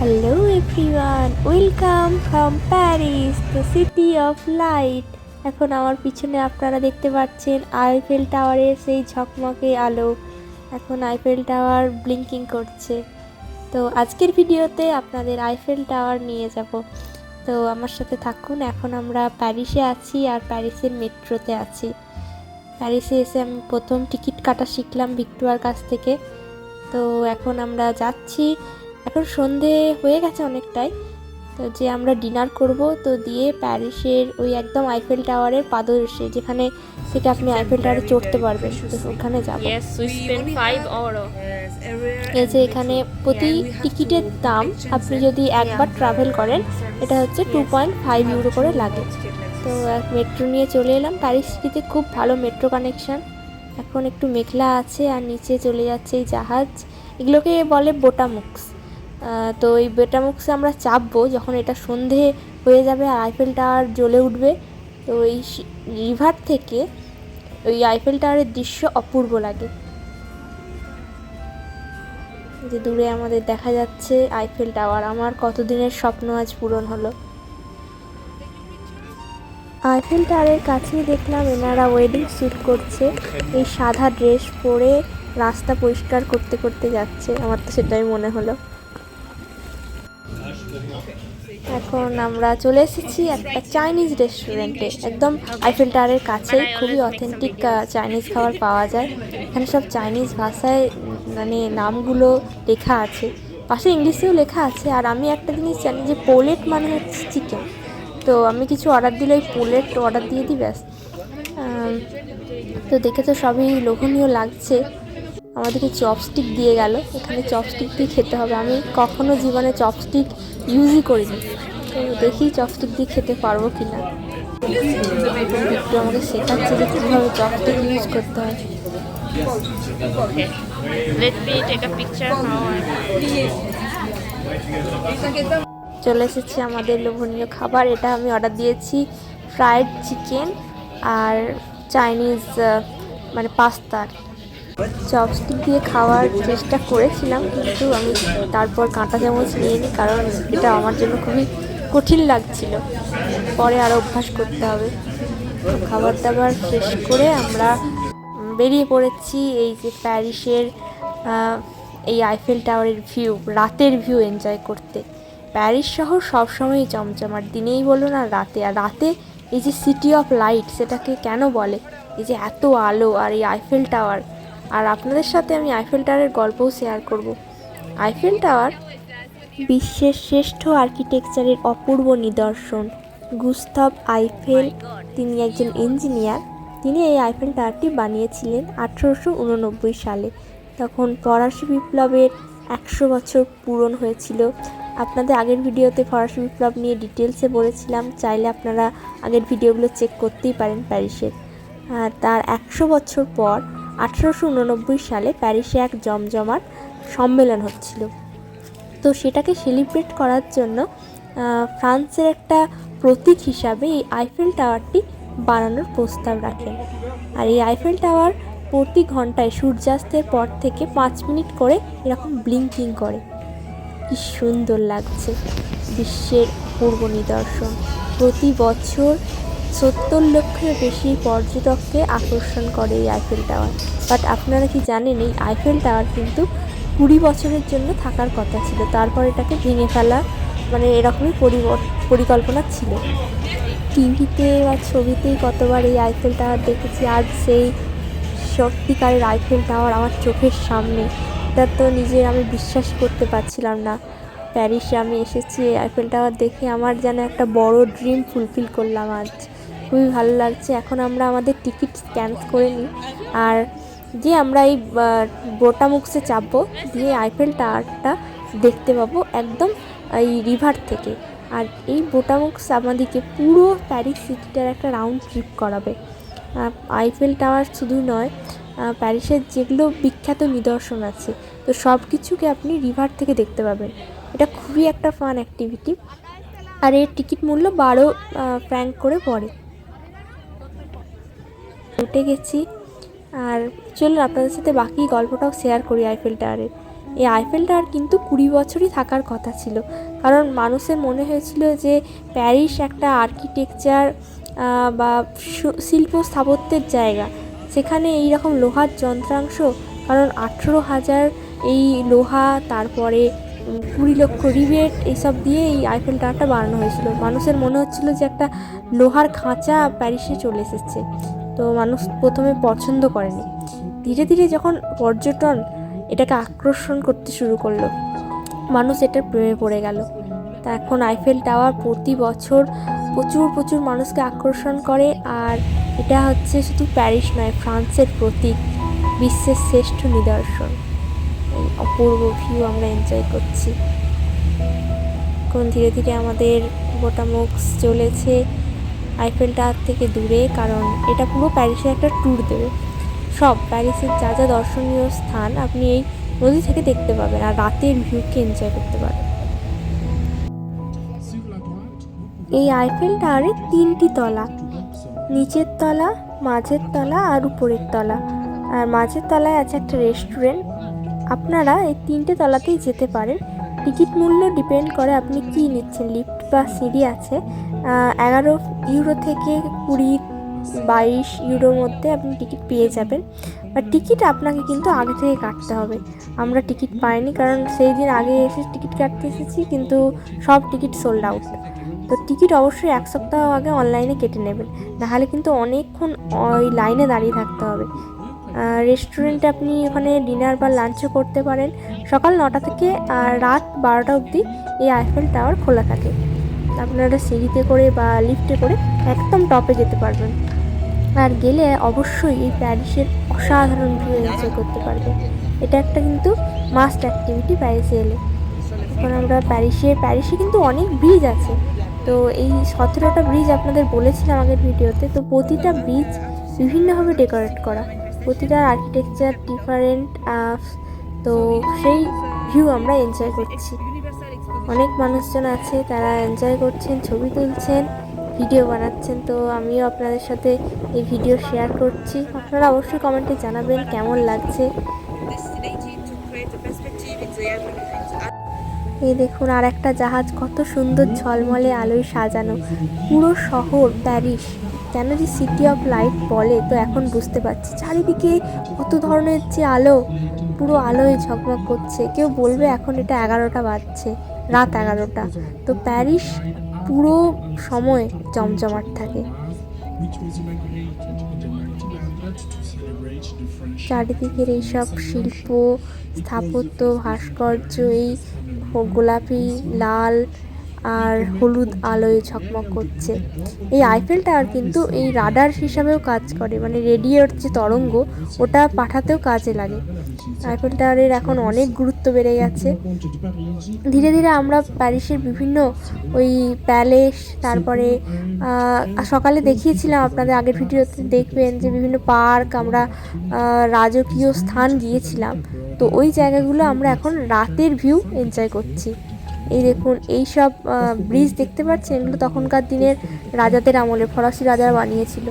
Hello everyone, welcome from Paris, the city of light. এখন আমার পিছনে আপনারা দেখতে পাচ্ছেন আইফেল টাওয়ারের সেই ঝকমকে আলো। এখন আইফেল টাওয়ার ব্লিঙ্কিং করছে। তো আজকের ভিডিওতে আপনাদের আইফেল টাওয়ার নিয়ে যাব। তো আমার সাথে থাকুন। এখন আমরা প্যারিসে আছি আর প্যারিসের মেট্রোতে আছি। প্যারিসে এসে আমি প্রথম টিকিট কাটা শিখলাম ভিক্টোয়ার কাছ থেকে। তো এখন আমরা যাচ্ছি। এখন সন্ধে হয়ে গেছে অনেকটাই তো যে আমরা ডিনার করব তো দিয়ে প্যারিসের ওই একদম আইফেল টাওয়ারের পাদদেশে যেখানে থেকে আপনি আইফেল টাওয়ারে চড়তে পারবেন তো ওখানে যাব. এই যে এখানে প্রতি টিকিটের দাম আপনি যদি একবার ট্রাভেল করেন এটা হচ্ছে টু পয়েন্ট ফাইভ ইউরো করে লাগে। তো এক মেট্রো নিয়ে চলে এলাম। প্যারিস সিটিতে খুব ভালো মেট্রো কানেকশন এখন একটু মেঘলা আছে আর নিচে চলে যাচ্ছে এই জাহাজ। এগুলোকে বলে বোটামুক্স তো এই বোটামুক্সে আমরা চাপবো যখন এটা সন্ধে হয়ে যাবে আর আইফেল টাওয়ার জ্বলে উঠবে। তো এই রিভার থেকে ওই আইফেল টাওয়ারের দৃশ্য অপূর্ব লাগে। যে দূরে আমাদের দেখা যাচ্ছে আইফেল টাওয়ার আমার কতদিনের স্বপ্ন আজ পূরণ হলো। আইফেল টাওয়ারের কাছেই দেখলাম এনারা ওয়েডিং শ্যুট করছে। এই সাদা ড্রেস পরে রাস্তা পরিষ্কার করতে করতে যাচ্ছে। আমার তো সেটাই মনে হলো। এখন আমরা চলে এসেছি একটা চাইনিজ রেস্টুরেন্টে একদম আইফেল টাওয়ারের কাছেই, খুবই অথেন্টিক চাইনিজ খাবার পাওয়া যায়। এখানে সব চাইনিজ ভাষায় মানে নামগুলো লেখা আছে। পাশে ইংলিশেও লেখা আছে। আর আমি একটা জিনিস জানি যে পোলেট মানে হচ্ছে চিকেন তো আমি কিছু অর্ডার দিলে ওই পোলেট অর্ডার দিয়ে দিই ব্যাস। তো দেখে তো সবই লোভনীয় লাগছে। আমাদেরকে চপস্টিক দিয়ে গেল। এখানে চপস্টিক দিয়ে খেতে হবে। আমি কখনো জীবনে চপস্টিক ইউজই করিনি তো দেখি চপস্টিক দিয়ে খেতে পারব কি না একটু আমাকে শেখাচ্ছে যে কীভাবে চপস্টিক ইউজ করতে হয়। Let me take a picture how চলে এসেছি আমাদের লোভনীয় খাবার। এটা আমি অর্ডার দিয়েছি ফ্রাইড চিকেন আর চাইনিজ মানে পাস্তা চপস্টিক দিয়ে খাওয়ার চেষ্টা করেছিলাম, কিন্তু আমি তারপর কাঁটা চামচ নিয়ে নিই কারণ এটা আমার জন্য খুবই কঠিন লাগছিল। পরে আরও অভ্যাস করতে হবে। খাবার দাবার শেষ করে আমরা বেরিয়ে পড়েছি এই যে প্যারিসের এই আইফেল টাওয়ারের ভিউ, রাতের ভিউ এনজয় করতে। প্যারিস শহর সবসময়ই চমচমার দিনেই বলো না, রাতে। আর রাতে এই যে সিটি অফ লাইট সেটাকে কেন বলে? এই যে এত আলো, আর এই আইফেল টাওয়ার আর আপনাদের সাথে আমি আইফেল টাওয়ারের গল্পও শেয়ার করব। আইফেল টাওয়ার বিশ্বের শ্রেষ্ঠ আর্কিটেকচারের অপূর্ব নিদর্শন। গুস্তাভ আইফেল তিনি একজন ইঞ্জিনিয়ার তিনি এই আইফেল টাওয়ারটি বানিয়েছিলেন আঠেরোশো উননব্বই সালে। তখন ফরাসি বিপ্লবের একশো বছর পূরণ হয়েছিল। আপনাদের আগের ভিডিওতে ফরাসি বিপ্লব নিয়ে ডিটেলসে বলেছিলাম, চাইলে আপনারা আগের ভিডিওগুলো চেক করতেই পারেন প্যারিসের। তার একশো বছর পর আঠেরোশো উননব্বই সালে প্যারিসে এক জমজমাট সম্মেলন হচ্ছিল। তো সেটাকে সেলিব্রেট করার জন্য ফ্রান্সের একটা প্রতীক হিসাবে এই আইফেল টাওয়ারটি বানানোর প্রস্তাব রাখেন। আর এই আইফেল টাওয়ার প্রতি ঘন্টায় সূর্যাস্তের পর থেকে পাঁচ মিনিট করে এরকম ব্লিঙ্কিং করে। কি সুন্দর লাগছে বিশ্বের পূর্ব নিদর্শন। প্রতি বছর সত্তর লক্ষের বেশি পর্যটককে আকর্ষণ করে এই আইফেল টাওয়ার বাট আপনারা কি জানেন, এই আইফেল টাওয়ার কিন্তু কুড়ি বছরের জন্য থাকার কথা ছিল। তারপর এটাকে ভেঙে ফেলা মানে এরকমই পরিকল্পনা ছিল। টিভিতে বা ছবিতেই কতবার এই আইফেল টাওয়ার দেখেছি, আর সেই সত্যিকারের আইফেল টাওয়ার আমার চোখের সামনে। এটা তো নিজের আমি বিশ্বাস করতে পারছিলাম না। প্যারিসে আমি এসেছি আইফেল টাওয়ার দেখে আমার যেন একটা বড় ড্রিম ফুলফিল করলাম আজ। খুবই ভালো লাগছে। এখন আমরা আমাদের টিকিট স্ক্যান করে নিই। আর যে আমরা এই বোটামুক্সে চাপবো। দিয়ে আইফেল টাওয়ারটা দেখতে পাবো একদম এই রিভার থেকে। আর এই বোটামুক্স আমাদেরকে পুরো প্যারিস সিটিটার একটা রাউন্ড ট্রিপ করাবে। আইফেল টাওয়ার শুধু নয় প্যারিসের যেগুলো বিখ্যাত নিদর্শন আছে, তো সব কিছুকে আপনি রিভার থেকে দেখতে পাবেন। এটা খুবই একটা ফান অ্যাক্টিভিটি আর এর টিকিট মূল্য বারো ফ্র্যাঙ্ক করে পড়ে। উঠে গেছি। আর চলুন, আপনাদের সাথে বাকি গল্পটাও শেয়ার করি আইফেল টাওয়ারের এই আইফেল টাওয়ার কিন্তু কুড়ি বছরই থাকার কথা ছিল। কারণ মানুষের মনে হয়েছিল যে প্যারিস একটা আর্কিটেকচার বা শিল্প স্থাপত্যের জায়গা। সেখানে এই রকম লোহার যন্ত্রাংশ, কারণ আঠেরো হাজার এই লোহা, তারপরে কুড়ি লক্ষ রিবেট এইসব দিয়ে এই আইফেল টাওয়ারটা বানানো হয়েছিল। মানুষের মনে হচ্ছিল যে একটা লোহার খাঁচা প্যারিসে চলে এসেছে। তো মানুষ প্রথমে পছন্দ করেনি। ধীরে ধীরে যখন পর্যটন এটাকে আকর্ষণ করতে শুরু করল, মানুষ এটার প্রেমে পড়ে গেল। তা এখন আইফেল টাওয়ার প্রতি বছর প্রচুর প্রচুর মানুষকে আকর্ষণ করে আর এটা হচ্ছে শুধু প্যারিস নয়, ফ্রান্সের প্রতীক, বিশ্বের শ্রেষ্ঠ নিদর্শন। এই অপূর্ব ভিউ আমরা এনজয় করছি। এখন ধীরে ধীরে আমাদের গোটামুখ চলেছে আইফেল টাওয়ার থেকে দূরে, কারণ এটা পুরো প্যারিসে একটা ট্যুর দেবে। সব প্যারিসের যা যা দর্শনীয় স্থান আপনি এই নদী থেকে দেখতে পাবেন আর রাতের ভিউকে এনজয় করতে পারবেন। এই আইফেল টাওয়ারে তিনটি তলা, নিচের তলা, মাঝের তলা আর উপরের তলা। আর মাঝের তলায় আছে একটা রেস্টুরেন্ট আপনারা এই তিনটে তলাতেই যেতে পারেন। টিকিট মূল্য ডিপেন্ড করে আপনি কি নিচ্ছেন। লিফট বা সিঁড়ি আছে এগারো ইউরো থেকে কুড়ি বাইশ ইউরোর মধ্যে আপনি টিকিট পেয়ে যাবেন। আর টিকিট আপনাকে কিন্তু আগে থেকে কাটতে হবে। আমরা টিকিট পাইনি কারণ সেই দিন আগে এসে টিকিট কাটতে এসেছি, কিন্তু সব টিকিট সোল্ড আউট তো টিকিট অবশ্যই এক সপ্তাহ আগে অনলাইনে কেটে নেবেন। নাহলে কিন্তু অনেকক্ষণ ওই লাইনে দাঁড়িয়ে থাকতে হবে। রেস্টুরেন্টে আপনি ওখানে ডিনার বা লাঞ্চও করতে পারেন। সকাল নটা থেকে রাত বারোটা অবধি এই আইফেল টাওয়ার খোলা থাকে। আপনারা সিঁড়িতে করে বা লিফটে করে একদম টপে যেতে পারবেন। আর গেলে অবশ্যই এই প্যারিসের অসাধারণ ভিউ এনজয় করতে পারবেন। এটা একটা কিন্তু মাস্ট অ্যাক্টিভিটি প্যারিসে এলে। এখন আমরা প্যারিসে প্যারিসে কিন্তু অনেক ব্রিজ আছে। তো এই সতেরোটা ব্রিজ আপনাদের বলেছিলাম আগের ভিডিওতে, তো প্রতিটা ব্রিজ বিভিন্নভাবে ডেকোরেট করা। প্রতিটার আর্কিটেকচার ডিফারেন্ট তো সেই ভিউ আমরা এনজয় করছি। অনেক মানুষজন আছে, তারা এনজয় করছেন, ছবি তুলছেন ভিডিও বানাচ্ছেন। তো আমিও আপনাদের সাথে এই ভিডিও শেয়ার করছি। আপনারা অবশ্যই কমেন্টে জানাবেন কেমন লাগছে। এই দেখুন আর একটা জাহাজ কত সুন্দর ঝলমলে আলোয় সাজানো। পুরো শহর প্যারিস। কেন যে সিটি অফ লাইট বলে, তো এখন বুঝতে পারছি। চারিদিকে কত ধরনের যে আলো, পুরো আলোয় ঝকমক করছে। কেউ বলবে এখন এটা এগারোটা বাজছে। রাত এগারোটা। তো প্যারিস পুরো সময় জমজমাট থাকে। which was inaugurated in the 1900s to celebrate the French চারিদিকের এইসব শিল্প, স্থাপত্য, ভাস্কর্য, এই গোলাপি, লাল আর হলুদ আলোয় ঝকমক করছে। এই আইফেল টাওয়ার কিন্তু এই রাডার হিসাবেও কাজ করে। মানে রেডিওর যে তরঙ্গ, ওটা পাঠাতেও কাজে লাগে। আইফেল টাওয়ারের এখন অনেক গুরুত্ব বেড়ে গেছে। ধীরে ধীরে আমরা প্যারিসের বিভিন্ন ওই প্যালেস, তারপরে সকালে দেখিয়েছিলাম আপনাদের আগের ভিডিওতে দেখবেন যে বিভিন্ন পার্ক, আমরা রাজকীয় স্থান গিয়েছিলাম। তো ওই জায়গাগুলো আমরা এখন রাতের ভিউ এনজয় করছি। এই দেখুন, এই সব ব্রিজ দেখতে পাচ্ছেন? এগুলো তখনকার দিনের রাজাদের আমলে, ফরাসি রাজারা বানিয়েছিল।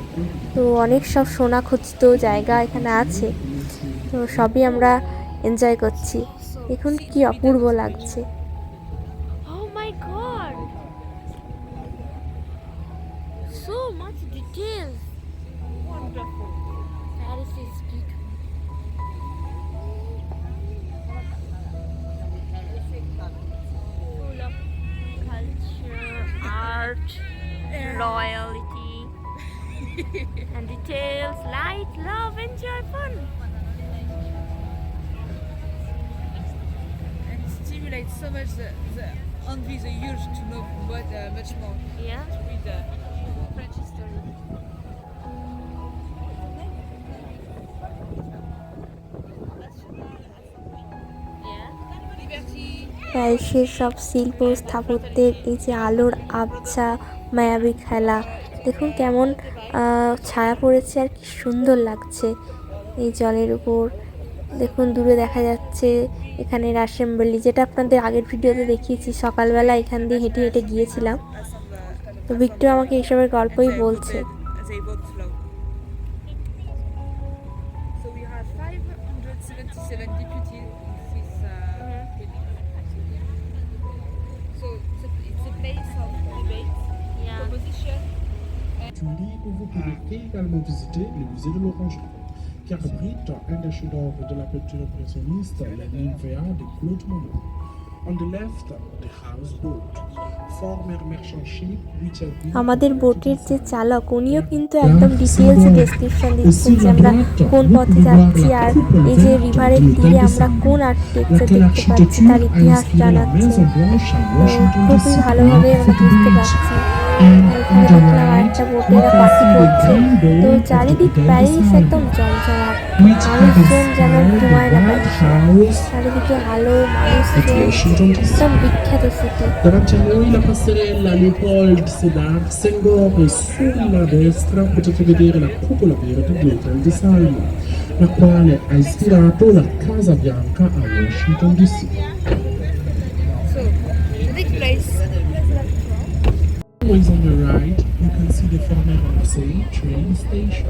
তো অনেক সব সোনা খচিত জায়গা এখানে আছে। তো সবই আমরা এনজয় করছি দেখুন কি অপূর্ব লাগছে Oh loyalty, and details, light, love, and joy, fun. And stimulates so much the, the envy, the urge to know what, uh, much more. Yeah. To read the French history. প্যারিসের সব শিল্প স্থাপত্যের এই যে আলোর আবছা মায়াবী খেলা দেখুন কেমন আহ, ছায়া পড়েছে আর কি সুন্দর লাগছে এই জলের উপর দেখুন, দূরে দেখা যাচ্ছে এখানে রাসেম্বলি যেটা আপনাদের আগের ভিডিওতে দেখিয়েছি, সকালবেলা এখান দিয়ে হেঁটে হেঁটে গিয়েছিলাম তো ভিক্টর আমাকে এসবের গল্পই বলছে Vous pouvez également visiter le musée de l'Orangerie. Qui abrite un des chefs-d'œuvre de la peinture impressionniste, la Nymphéa de Claude Monet. On the left, the houseboat, former merchant ship which has been আমাদের বোটের যে চালক উনিও কিন্তু একদম ডিটেলসে description দিচ্ছেন যে আমরা কোন পথে যাচ্ছি আর এই যে রিভারের তীরে আমরা কোন আর্কিটেকচার দেখতে পাচ্ছি তার ইতিহাস জানাচ্ছে খুবই ভালোভাবে আমরা বুঝতে পারছি এখানে দেখলাম আরেকটা বোটে এরা পাখি করছে তো চারিদিক প্যারিস একদম জমজমাট মানুষজন যেন ঘুমায় না পাচ্ছে চারিদিকে আলো মানুষজন একদম বিখ্যাত city Davanti a noi la passerella Leopold Sédar Senghor e sulla destra potete vedere la cupola verde di Hotel di Salmo, la quale ha ispirato la Casa Bianca a Washington DC. Former Marseille train station.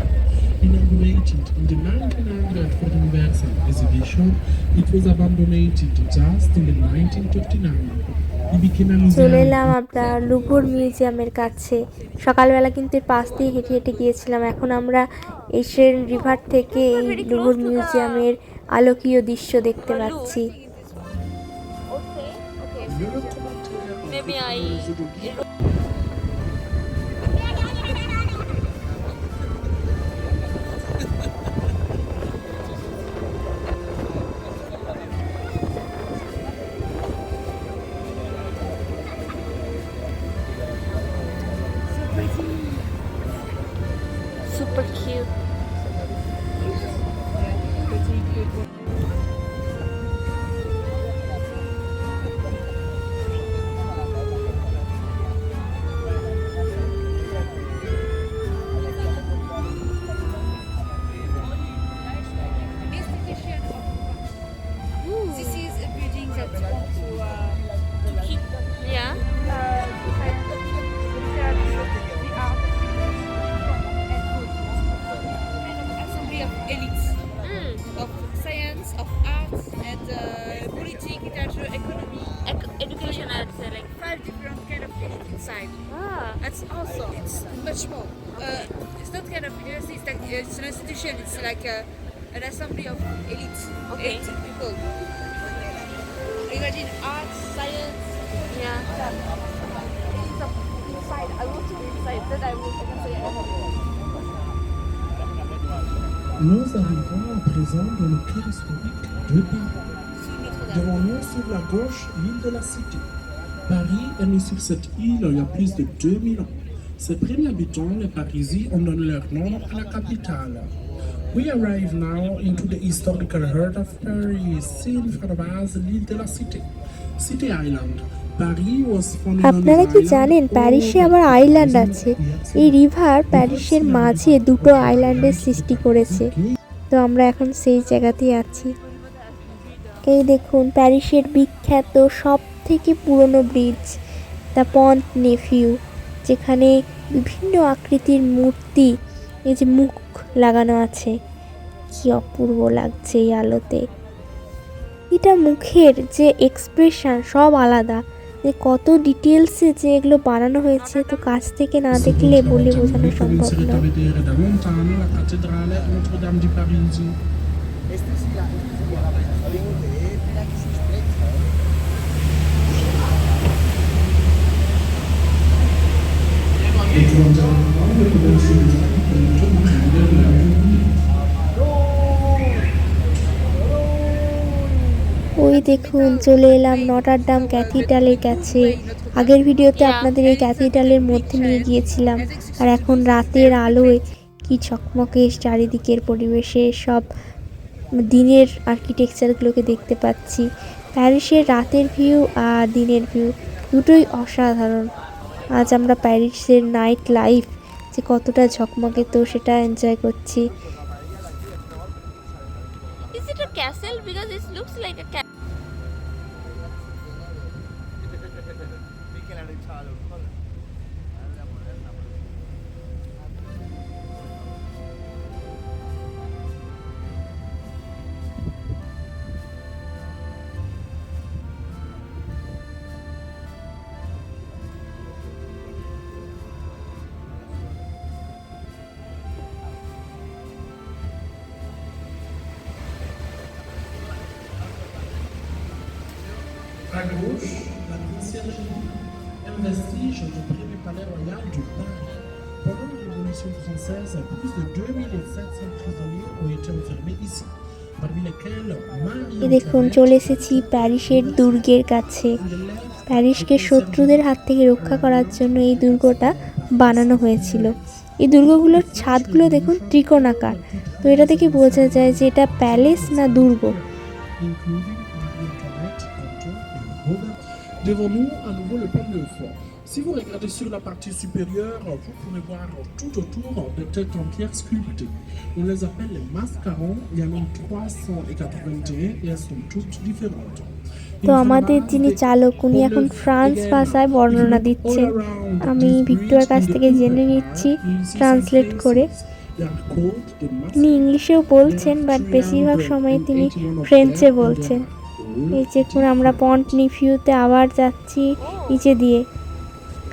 Inaugurated in the 1900 for the exhibition, it was abandoned just in the 1959. It became a চলে museum. এলাম আমরা Louvre মিউজিয়ামের কাছে সকালবেলা কিন্তু এর পাশ দিয়ে হেঁটে হেঁটে গিয়েছিলাম এখন আমরা এশিয়ান রিভার থেকে এই লুভর মিউজিয়ামের আলোকীয় দৃশ্য দেখতে পাচ্ছি Maybe I. cute. An institution. It's like a, an assembly of elites, Okay. elite people. Imagine arts, science. Yeah. Inside. I want to be inside. Then I will I can say everything. Nous arrivons à présent dans le cœur historique de Paris. Devant nous, sur la gauche, l'île de la Cité. Paris est né sur cette île il y a plus de 2000 ans. Ses premiers habitants, les Parisiens, ont donné leur nom à la capitale. We arrive now into the historical heart of Paris, seen from us, l'île de la Cité. City Island. আপনারা কি জানেন প্যারিসে আবার island আছে এই river প্যারিসের মাঝে দুটো আইল্যান্ডের সৃষ্টি করেছে তো আমরা এখন সেই জায়গাতেই আছি এই দেখুন প্যারিসের বিখ্যাত সব থেকে পুরনো ব্রিজ দ্য পন্ট নেফিউ যেখানে বিভিন্ন আকৃতির মূর্তি, এই যে মুখ লাগানো আছে। কি অপূর্ব লাগছে এই আলোতে। এটা মুখের যে এক্সপ্রেশন সব আলাদা। যে কত ডিটেলসে যে এগুলো বানানো হয়েছে, তো কাছ থেকে না দেখলে বলে বোঝানো সম্ভব না ওই দেখুন, চলে এলাম নটার ডাম ক্যাথিড্রালের কাছে। আগের ভিডিওতে আপনাদের এই ক্যাথিড্রালের মধ্যে নিয়ে গিয়েছিলাম, আর এখন রাতের আলোয় কি ঝকমকে চারিদিকের পরিবেশে সব দিনের আর্কিটেকচারগুলোকে দেখতে পাচ্ছি। প্যারিসের রাতের ভিউ আর দিনের ভিউ দুটোই অসাধারণ। আজ আমরা প্যারিসের নাইট লাইফ যে কতটা ঝকমকে তো সেটা এনজয় করছি। À gauche, la conciergerie, un vestige du premier palais royal du Paris. Pendant la Révolution française, plus de 2700 prisonniers ont été enfermés ici, দেখুন চলে এসেছি প্যারিসের দুর্গের কাছে প্যারিসকে শত্রুদের হাত থেকে রক্ষা করার জন্য এই দুর্গটা বানানো হয়েছিল এই দুর্গগুলোর ছাদগুলো দেখুন ত্রিকোণাকার তো এটা দেখে বোঝা যায় যে এটা প্যালেস না দুর্গ Robert. Devant nous, à nouveau le pont de fort. Si vous regardez sur la partie supérieure, vous pourrez voir tout autour des têtes en pierre sculptées. On les appelle les mascarons. Il y en a 381 et elles sont toutes différentes. তো আমাদের যিনি চালক উনি এখন France ভাষায় বর্ণনা দিচ্ছেন আমি ভিক্টোরিয়ার কাছ থেকে জেনে নিচ্ছি ট্রান্সলেট করে তিনি ইংলিশেও বলছেন বাট বেশিরভাগ সময় তিনি ফ্রেঞ্চে বলছেন এই এখন আমরা পন্ট নিফিউতে আবার যাচ্ছি, নিচে দিয়ে।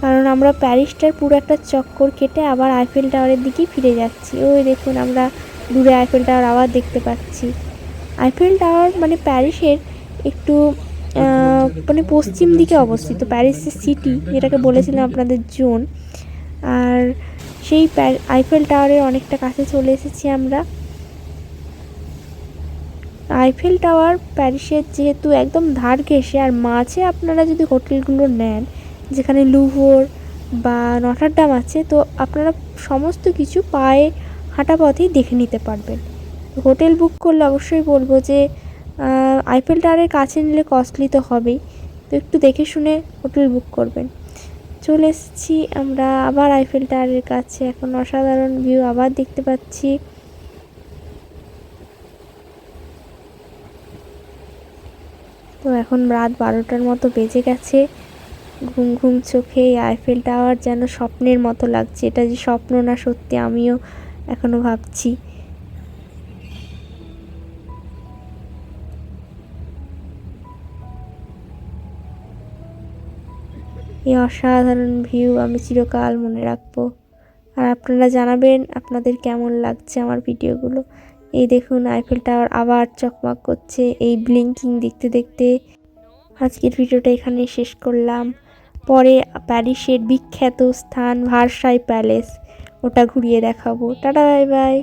কারণ আমরা প্যারিসটার পুরো একটা চক্কর কেটে আবার আইফেল টাওয়ারের দিকে ফিরে যাচ্ছি। ওই দেখুন আমরা দূরে আইফেল টাওয়ার আবার দেখতে পাচ্ছি। আইফেল টাওয়ার মানে প্যারিসের একটু মানে পশ্চিম দিকে অবস্থিত প্যারিসের সিটি, যেটাকে বলেছিলাম আপনাদের জোন। আর সেই আইফেল টাওয়ারের অনেকটা কাছে চলে এসেছি আমরা। আইফেল টাওয়ার প্যারিসের যেহেতু একদম ধার ঘেসে আর মাঝে আপনারা যদি হোটেলগুলো নেন, যেখানে লুভোর বা নটারডাম আছে, তো আপনারা সমস্ত কিছু পায়ে হাঁটা পথেই দেখে নিতে পারবেন। হোটেল বুক করলে অবশ্যই বলব যে আইফেল টাওয়ারের কাছে নিলে কস্টলি তো হবেই। তো একটু দেখে শুনে হোটেল বুক করবেন। চলে এসেছি আমরা আবার আইফেল টাওয়ারের কাছে। এখন অসাধারণ ভিউ আবার দেখতে পাচ্ছি। তো এখন রাত বারোটার মতো বেজে গেছে। ঘুম ঘুম চোখে আইফেল টাওয়ার যেন স্বপ্নের মতো লাগছে। এটা যে স্বপ্ন না সত্যি আমিও এখনও ভাবছি। এই অসাধারণ ভিউ আমি চিরকাল মনে রাখব। আর আপনারা জানাবেন আপনাদের কেমন লাগছে আমার ভিডিওগুলো এই দেখুন আইফেল টাওয়ার আবার চকমক করছে এই ব্লিঙ্কিং দেখতে দেখতে। আজকের ভিডিওটা এখানে শেষ করলাম। পরে প্যারিসের বিখ্যাত স্থান ভারসাই প্যালেস, ওটা ঘুরিয়ে দেখাবো। Tata, bye bye.